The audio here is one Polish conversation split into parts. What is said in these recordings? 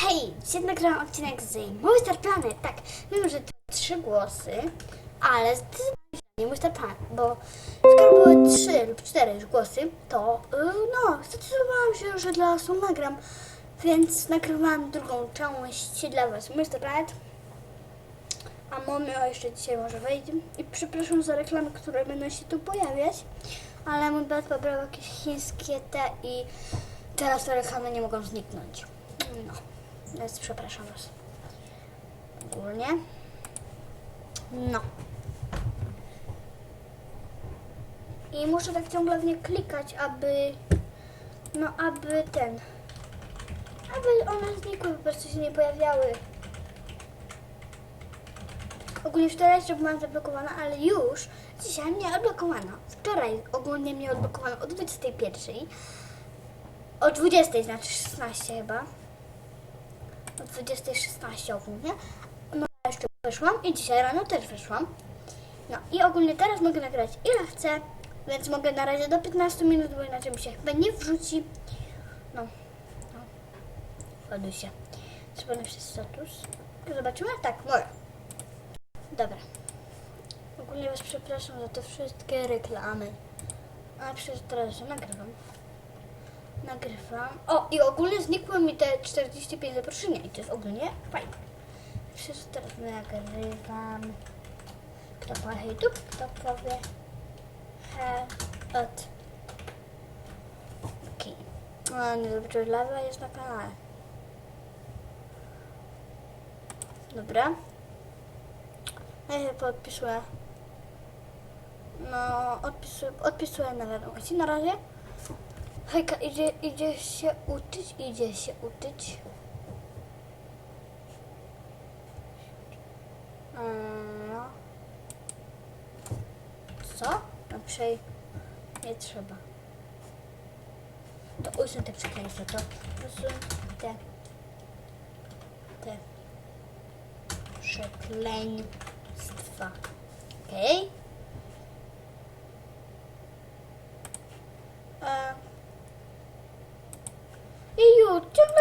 Hej, dzisiaj nagrałam odcinek z Mój Star Planet. Tak, wiem, że to trzy głosy, ale zdecydowanie nie Mój Star Planet, bo skoro były trzy lub cztery już głosy, to yy, no, zdecydowałam się, że dla was nagram, więc nagrywałam drugą część dla was Mój Star Planet. A mamy jeszcze dzisiaj może wejdzie. I przepraszam za reklamy, które będą się tu pojawiać, ale mój brat pobrał jakieś chińskie te i teraz te reklamy nie mogą zniknąć. No, więc przepraszam was. Ogólnie. No. I muszę tak ciągle w nie klikać, aby, no aby ten, aby one znikły, po prostu się nie pojawiały. Ogólnie wczoraj jeszcze byłam zablokowana, ale już dzisiaj mnie odblokowano. Wczoraj ogólnie mnie odblokowano o 21. O 20, znaczy 16 chyba. O 20.16 ogólnie. No jeszcze weszłam i dzisiaj rano też weszłam. No i ogólnie teraz mogę nagrać ile chcę, więc mogę na razie do 15 minut, bo inaczej mi się chyba nie wrzuci. No, no. Ładuj się. Trzeba napisać status. Zobaczymy? Tak, mogę. Dobra. Ogólnie was przepraszam za te wszystkie reklamy. A przecież teraz nagrywam. Nagrywam. O, i ogólnie znikły mi te 45 zaproszenia i to jest ogólnie fajne. Przecież teraz nagrywam. Kto powie YouTube, kto powie he, od. Okej. Okay. nie zobaczyłeś lawa jest na kanale. Dobra. Ja się podpisuję. No, odpisuję, odpisuję na wiadomości. Na razie. Hejka, idzie, idzie się uczyć, idzie się uczyć. No. Co? No przej... Nie trzeba. To usuń te przekleństwa, to usuń te... Te... Przekleństwa. Okej? Okay?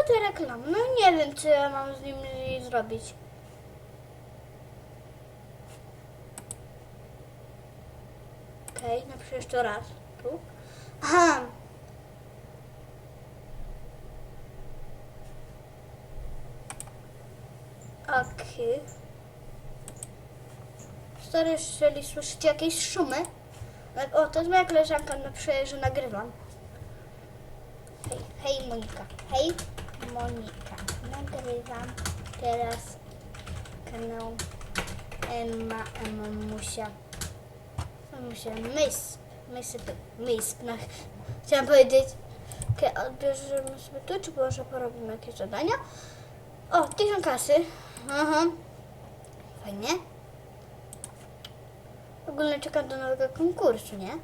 Te reklamy. No nie wiem, co ja mam z nimi zrobić. Okej, okay, napiszę jeszcze raz. Tu. Aha. Okej. Okay. Stary, jeżeli słyszycie jakieś szumy, tak, o, to jest moja koleżanka, napisze, że nagrywam. Hej, hej Monika. Hej Monika. Nagrywam teraz kanał Emma Mamusia. Mamusia Mys. Mysy, Mysp. No, chciałam powiedzieć, odbierzemy sobie tu, czy może porobimy jakieś zadania? O, tysiąc kasy. Aha. Fajnie. Ogólnie czekam do nowego konkursu, nie?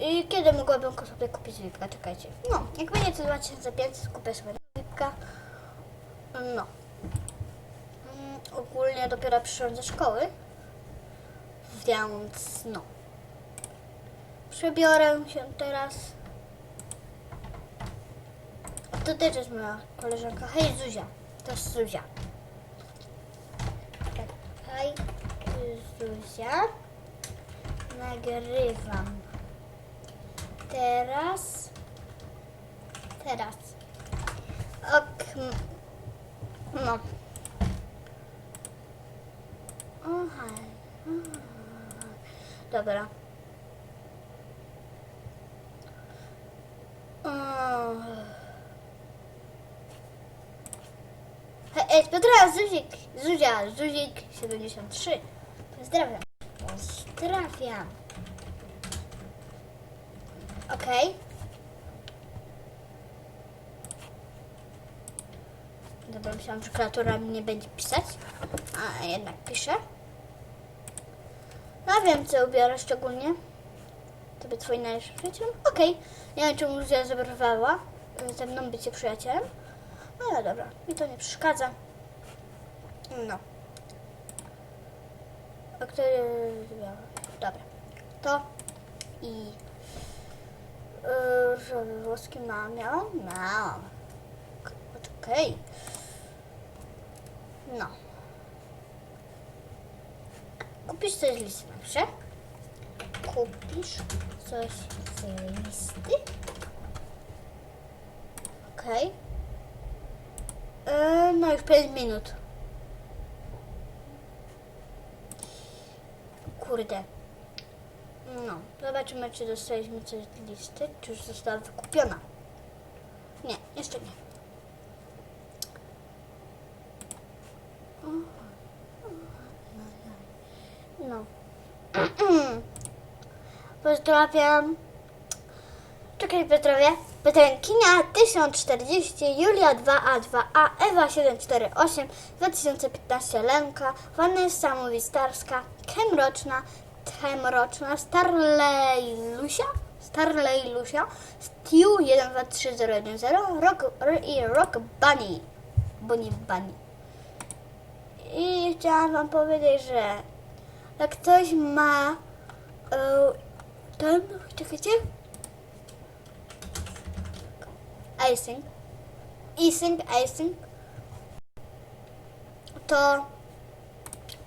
I kiedy mogłabym sobie kupić VIPka? Czekajcie. No, jak będzie to 2500, kupię sobie VIPka. No. Mm, ogólnie dopiero przyszłam ze szkoły. Więc no. Przebiorę się teraz. To też jest moja koleżanka. Hej Zuzia. To jest Zuzia. Hej Zuzia. Nagrywam. Teraz. Teraz. Ok. No. Aha. Dobra. Hej, Piotra, Zuzik, Zuzia, Zuzik 73. Pozdrawiam. Pozdrawiam. Okej. Okay. Dobra, myślałam, że kreatura mi nie będzie pisać, a jednak pisze. No wiem, co ubiorę szczególnie. To by twój najlepszy przyjaciel? Okej. Okay. Nie wiem, czy Luzja zabrała ze mną bycie przyjacielem. No ale dobra, mi to nie przeszkadza. No. A który... Dobra. To i różowy włoski mam, miałam? Miałam. Okej. No. Kupisz coś z listy, dobrze? Kupisz coś z listy. Okej. E, No już 5 minut. Kurde. No, zobaczymy, czy dostaliśmy coś z listy, czy już została wykupiona. Nie, jeszcze nie. No. Pozdrawiam. Czekaj, Petrowie. Petrękina 1040, Julia 2A2A, Ewa 748, 2015 Lenka, Vanessa mówi Starska, Kemroczna, Temroczna, Starley Lusia, Starley Lusia, Stew 123010, Rock, i Rock Bunny, Bunny Bunny. I chciałam wam powiedzieć, że jak ktoś ma e, ten, czekajcie, icing, icing, icing, to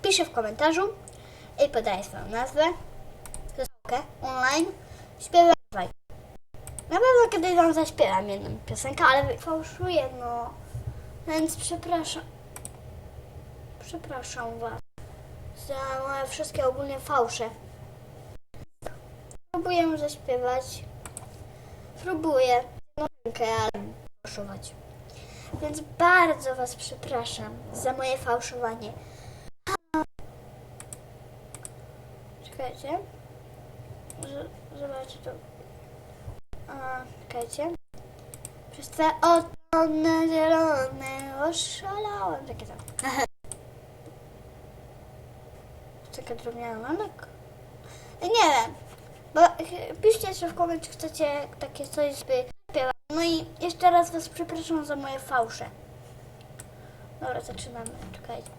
piszę w komentarzu i podaję swoją nazwę, piosenkę online, śpiewaj. Na pewno kiedyś wam zaśpiewam jedną piosenkę, ale fałszuję, no, więc przepraszam. Przepraszam was za moje wszystkie ogólnie fałsze. Próbuję zaśpiewać. Próbuję rękę, ale fałszować. Więc bardzo was przepraszam za moje fałszowanie. Czekajcie. Zobaczcie to. A, czekajcie. Przez te otonne zielone oszalałem. Takie tam. Taka drobniana lanek. Nie wiem. Bo ch- piszcie jeszcze w komentarzu, czy chcecie takie coś by śpiewać. No i jeszcze raz was przepraszam za moje fałsze. Dobra, zaczynamy. Czekajcie.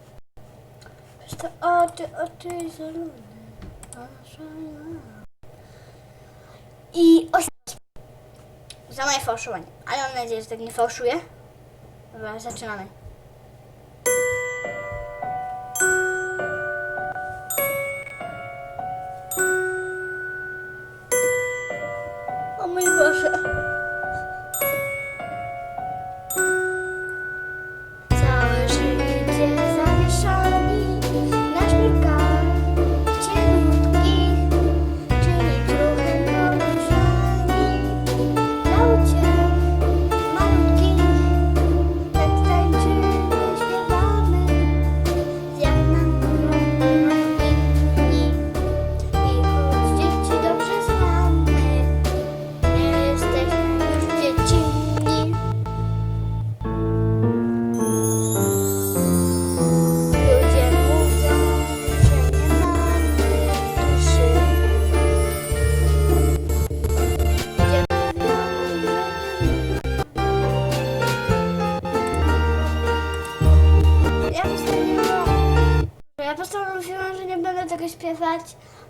Przez te oczy, oczy zielone. I oś... Za moje fałszowanie. Ale mam nadzieję, że tak nie fałszuję. Dobra, zaczynamy.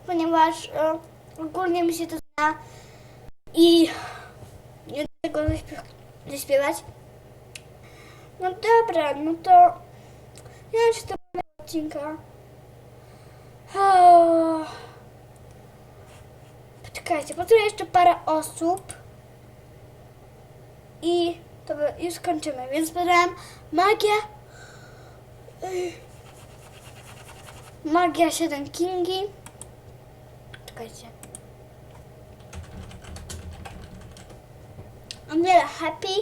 Ponieważ e, ogólnie mi się to zna i nie tego zaśpiew- zaśpiewać. No dobra, no to wiem, czy to odcinka. O. Poczekajcie, tu jeszcze parę osób i to już skończymy, więc magia Ej. Magia 7 Kingi. Czekajcie. Aniela Happy?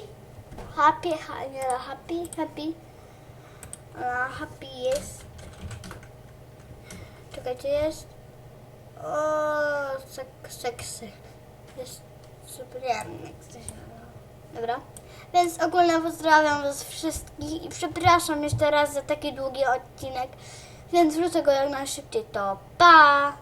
Happy, Aniela Happy, Happy. Happy jest. Czekajcie, jest. O, sek, seksy. Jest nazywa. Dobra. Więc ogólnie pozdrawiam Was wszystkich i przepraszam jeszcze raz za taki długi odcinek. Więc wrócę go jak najszybciej. To pa!